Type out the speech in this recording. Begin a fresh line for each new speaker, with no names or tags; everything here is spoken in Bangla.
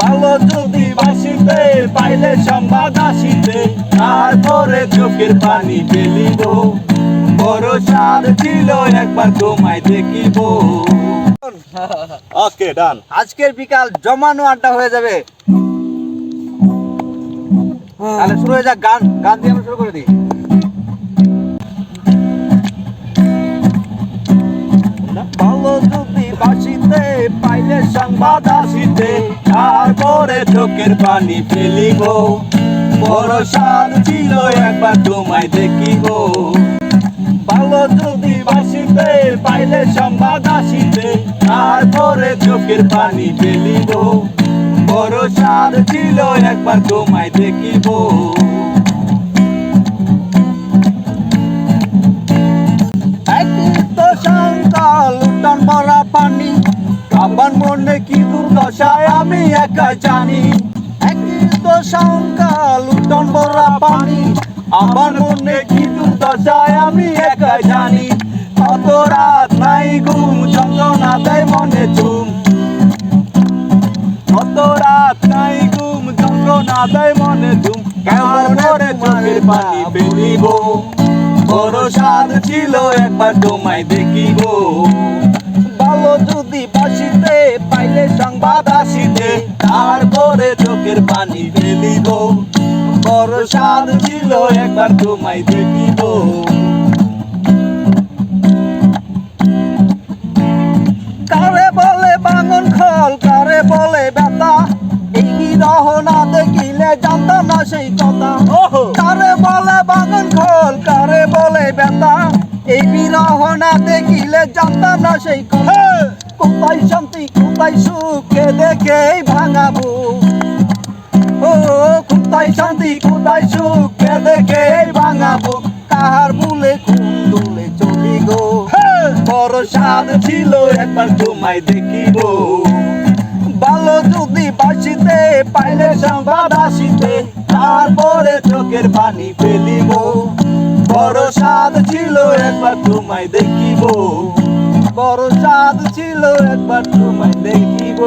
ভালো যদি বাসিতে পাইলে সংবাদ আসিতে তারপরে চোখের পানি ফেলিব। বড় ছিল একবার তোমায় দেখিব। ওকে ডান।
আজকের বিকাল জমানো আড্ডা হয়ে যাবে। তাহলে শুরু হয়ে যাক গান। গান দিয়ে আমরা শুরু করে দিই।
আসিতে তারপরে চোখের পানি ফেলিব। বড় স্বাদ ছিল একবার তোমায় দেখিব। ভালো যদি বাসিতে, পাইলে সংবাদ আসিতে তারপরে চোখের পানি ফেলিব। বড় স্বাদ ছিল একবার তোমায় দেখিব। পানি। আমার মনে কি দুর্দশায় আমি একা জানি? একদিন তো সকাল উঠান ভরা পানি। আমার মনে কি দুর্দশায় আমি একা জানি? কত রাত নাই ঘুম মনে চুম কত রাত নাই ঘুম মনে চুম কেমন করে পানি বড় ছিল একবার তোমায় দেখিব। তারপরে চোখের পানি ফেলিব। বড় স্বাদ ছিল একবার তোমায় দেখিব। কারে বলে বাঙন খল কারে বলে ব্যথা? এই বিরহ না দেখিলে জানতাম না সেই কথা। কারে বলে বাঙন খল কারে বলে ব্যথা? এই বিরহ না দেখিলে জানতাম না সেই কথা। কোথায় শান্তি কোথায় সুখ? দেখেই ভাঙাবো। ও, কোথায় শান্তি, কোথায় সুখ, কে দেখেই ভাঙাবো? কাহার ভুলে খুন চলি গো বড় স্বাদ ছিল, একবার তোমায় দেখিব। ভালো যদি বাসিতে, পাইলে সংবাদ আসিতে, তারপরে চোখের পানি ফেলিব। বড় স্বাদ ছিল, একবার তোমায় দেখিব। বড় স্বাদ ছিল একবার তোমায় দেখিব।